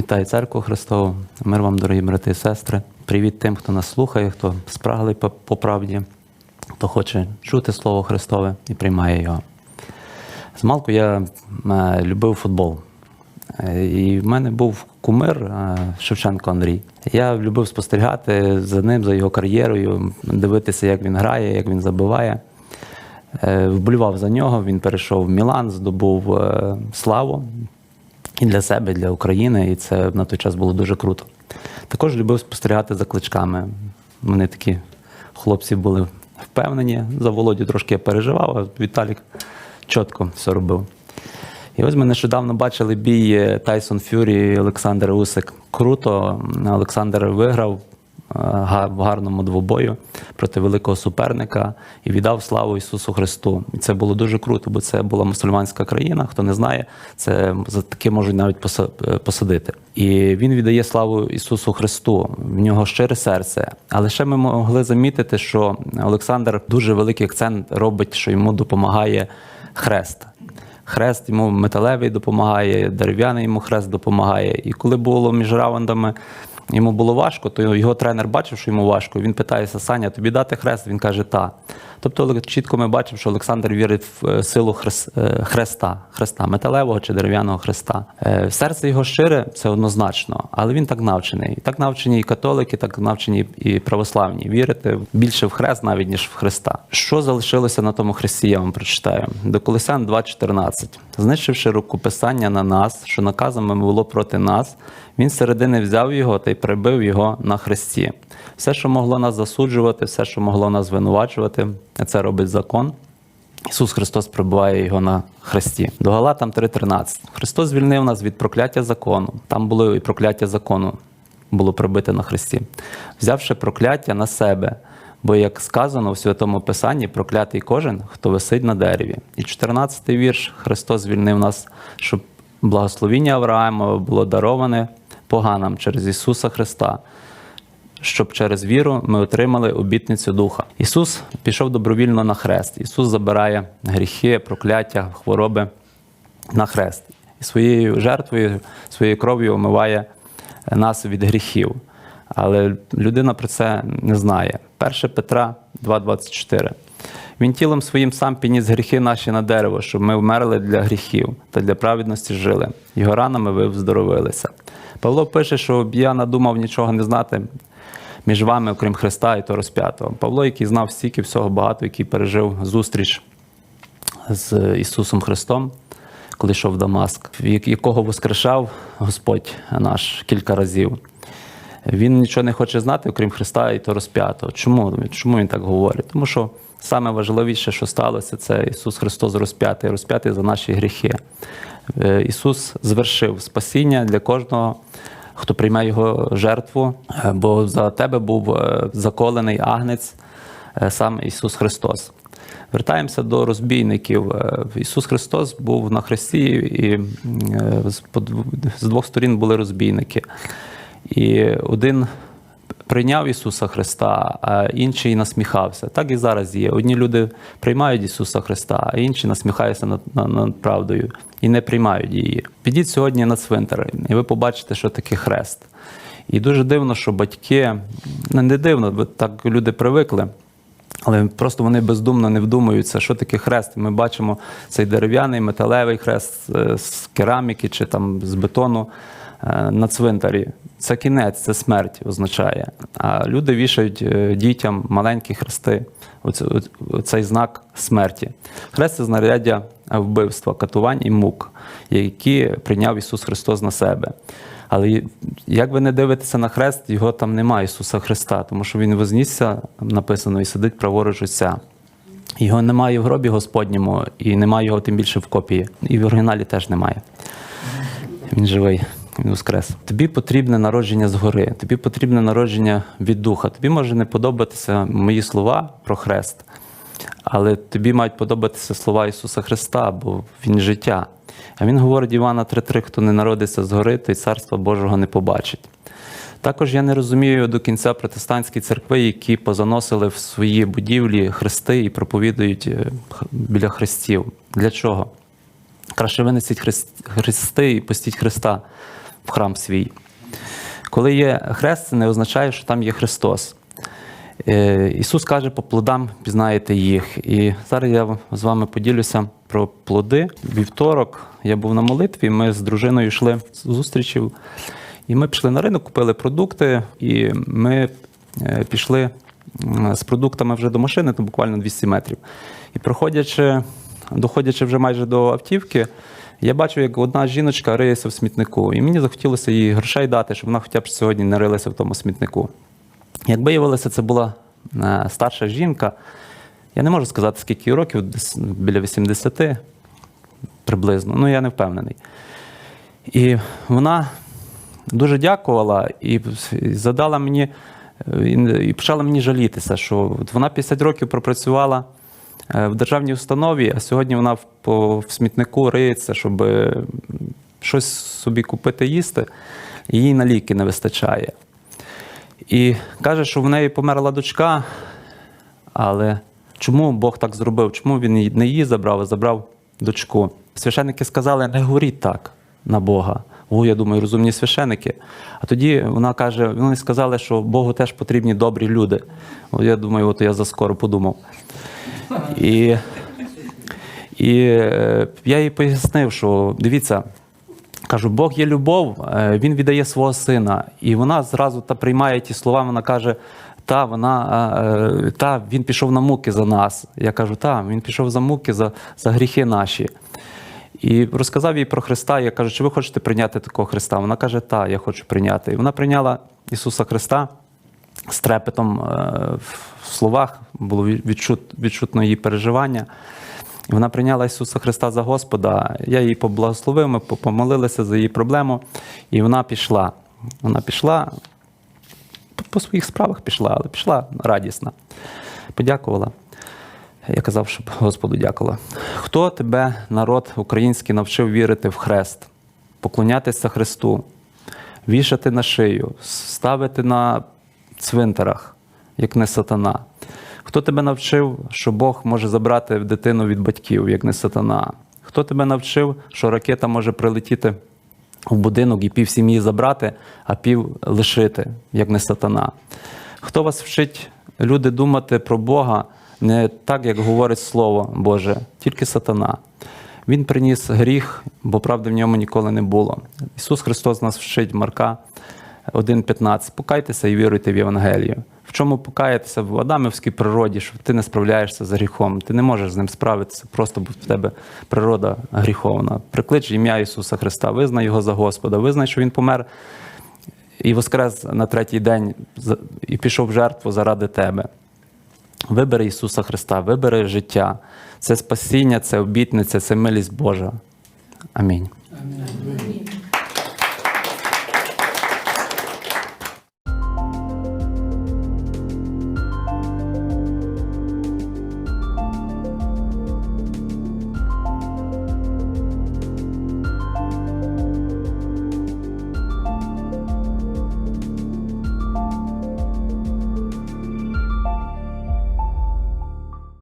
Вітаю церкву Христову. Мир вам, дорогі брати і сестри. Привіт тим, хто нас слухає, хто спраглий по, по правді, хто хоче чути Слово Христове і приймає його. Змалку я е, любив футбол. Е, І в мене був кумир е, Шевченко Андрій. Я любив спостерігати за ним, за його кар'єрою, дивитися, як він грає, як він забиває. Е, Вболівав за нього, він перейшов в Мілан, здобув славу і для себе, і для України, і це на той час було дуже круто. Також любив спостерігати за кличками. Вони такі хлопці були впевнені. За Володю трошки я переживав, а Віталік чітко все робив. І ось ми нещодавно бачили бій е, Тайсон Фюрі і Олександр Усик. Круто. Олександр виграв в гарному двобою проти великого суперника і віддав славу Ісусу Христу. І це було дуже круто, бо це була мусульманська країна. Хто не знає, це за таке можуть навіть е, посадити. І він віддає славу Ісусу Христу. В нього щире серце. Але ще ми могли замітити, що Олександр дуже великий акцент робить, що йому допомагає хрест. Хрест йому металевий допомагає, дерев'яний йому хрест допомагає. І коли було між раундами, йому було важко, то його тренер бачив, що йому важко. Він питається: Саня, тобі дати хрест? Він каже, та. Тобто чітко ми бачимо, що Олександр вірить в е, силу е, хреста, хреста, металевого чи дерев'яного хреста. Е, Серце його щире, це однозначно, але він так навчений. Так навчені і католики, так навчені і православні. Вірити більше в хрест навіть ніж в Христа. Що залишилося на тому хресті? Я вам прочитаю. До Колесян 2.14. Знищивши рукописання на нас, що наказами було проти нас, він середини взяв його та й прибив його на хресті. Все, що могло нас засуджувати, все, що могло нас звинувачувати, це робить закон. Ісус Христос прибуває його на хресті. До Галатам 3.13. Христос звільнив нас від прокляття закону. Там було і прокляття закону було прибите на хресті, взявши прокляття на себе. Бо, як сказано в Святому Писанні, проклятий кожен, хто висить на дереві. І 14-й вірш Христос звільнив нас, щоб благословіння Авраама було дароване поганам через Ісуса Христа, щоб через віру ми отримали обітницю Духа. Ісус пішов добровільно на хрест. Ісус забирає гріхи, прокляття, хвороби на хрест. І своєю жертвою, своєю кров'ю омиває нас від гріхів. Але людина про це не знає. 1 Петра 2,24. Він тілом своїм сам підніс гріхи наші на дерево, щоб ми вмерли для гріхів та для праведності жили. Його ранами ви вздоровилися. Павло пише, що я надумав нічого не знати між вами, окрім Христа і то розп'ятого. Павло, який знав стільки всього багато, який пережив зустріч з Ісусом Христом, коли йшов в Дамаск, якого воскрешав Господь наш кілька разів. Він нічого не хоче знати, окрім Христа і то розп'ятого. Чому? Чому він так говорить? Тому що саме важливіше, що сталося, це Ісус Христос розп'ятий, розп'ятий за наші гріхи. Е, Ісус звершив спасіння для кожного, хто прийме Його жертву, е, бо за тебе був е, заколений агнець, сам Ісус Христос. Вертаємося до розбійників. Ісус Христос був на хресті, і з двох сторін були розбійники. І один прийняв Ісуса Христа, а інший насміхався. Так і зараз є. Одні люди приймають Ісуса Христа, а інші насміхаються над, над, правдою і не приймають її. Підіть сьогодні на цвинтар, і ви побачите, що таке хрест. І дуже дивно, що батьки, ну не дивно, бо так люди привикли. Але просто вони бездумно не вдумуються, що таке хрест. Ми бачимо цей дерев'яний металевий хрест е, з кераміки чи там з бетону е, на цвинтарі. Це кінець, це смерть означає. А люди вішають е, дітям маленькі хрести, цей знак смерті. Хрест це знаряддя вбивства, катувань і мук, які прийняв Ісус Христос на себе. Але як ви не дивитеся на хрест, його там немає Ісуса Христа, тому що Він вознісся, написано, і сидить праворуч Отця. Його немає в гробі Господньому, і немає його тим більше в копії. І в оригіналі теж немає. Він живий, він воскрес. Тобі потрібне народження згори, тобі потрібне народження від духа. Тобі може не подобатися мої слова про хрест, але тобі мають подобатися слова Ісуса Христа, бо Він життя. А Він говорить Івана 3:3, хто не народиться згори, той царства Божого не побачить. Також я не розумію до кінця протестантські церкви, які позаносили в свої будівлі хрести і проповідують е, біля хрестів. Для чого? Краще винесіть хрест- хрести і пустіть Христа в храм свій. Коли є хрест, це не означає, що там є Христос. Е, Ісус каже, по плодам пізнаєте їх. І зараз я з вами поділюся про плоди. Вівторок я був на молитві, ми з дружиною йшли з зустрічів, і ми пішли на ринок, купили продукти, і ми е, пішли з продуктами вже до машини, то буквально 200 метрів. І проходячи, доходячи вже майже до автівки, я бачу, як одна жіночка риється в смітнику, і мені захотілося їй грошей дати, щоб вона хоча б сьогодні не рилася в тому смітнику. Як виявилося, це була е, старша жінка. Я не можу сказати, скільки років, десь біля 80 приблизно, ну я не впевнений. І вона дуже дякувала і задала мені, е, і- почала мені жалітися, що вона 50 років пропрацювала в державній установі, а сьогодні вона в, по, в смітнику риється, щоб е, щось собі купити їсти, і їй на ліки не вистачає. І каже, що в неї померла дочка, але чому Бог так зробив? Чому він не її забрав, а забрав дочку? Священники сказали, не говоріть так на Бога. О, я думаю, розумні священики. А тоді вона каже: вони сказали, що Богу теж потрібні добрі люди. О, я думаю, от я заскоро подумав. І, і е, я їй пояснив, що дивіться, Кажу, Бог є любов, е, Він віддає свого сина. І вона зразу та приймає ті слова, вона каже: та, вона, е, та, він пішов на муки за нас. Я кажу, та, він пішов за муки, за, за гріхи наші. І розказав їй про Христа. Я кажу, чи ви хочете прийняти такого Христа? Вона каже, та, я хочу прийняти. І вона прийняла Ісуса Христа з трепетом е, в словах, було відчут, відчутно її переживання. Вона прийняла Ісуса Христа за Господа. Я її поблагословив, ми помолилися за її проблему, і вона пішла. Вона пішла по своїх справах пішла, але пішла радісна. Подякувала. Я казав, щоб Господу дякувала. Хто тебе, народ український, навчив вірити в хрест, поклонятися Христу, вішати на шию, ставити на цвинтарах, як не сатана? Хто тебе навчив, що Бог може забрати дитину від батьків, як не сатана? Хто тебе навчив, що ракета може прилетіти в будинок і пів сім'ї забрати, а пів лишити, як не сатана? Хто вас вчить люди думати про Бога не так, як говорить Слово Боже, тільки сатана? Він приніс гріх, бо правди в ньому ніколи не було. Ісус Христос нас вчить Марка 1,15. Покайтеся і віруйте в Євангелію. В чому покаятися в Адамівській природі, що ти не справляєшся з гріхом, ти не можеш з ним справитися, просто бо в тебе природа гріховна. Приклич ім'я Ісуса Христа, визнай Його за Господа, визнай, що Він помер і воскрес на третій день і пішов в жертву заради тебе. Вибери Ісуса Христа, вибери життя. Це спасіння, це обітниця, це милість Божа. Амінь. Амінь.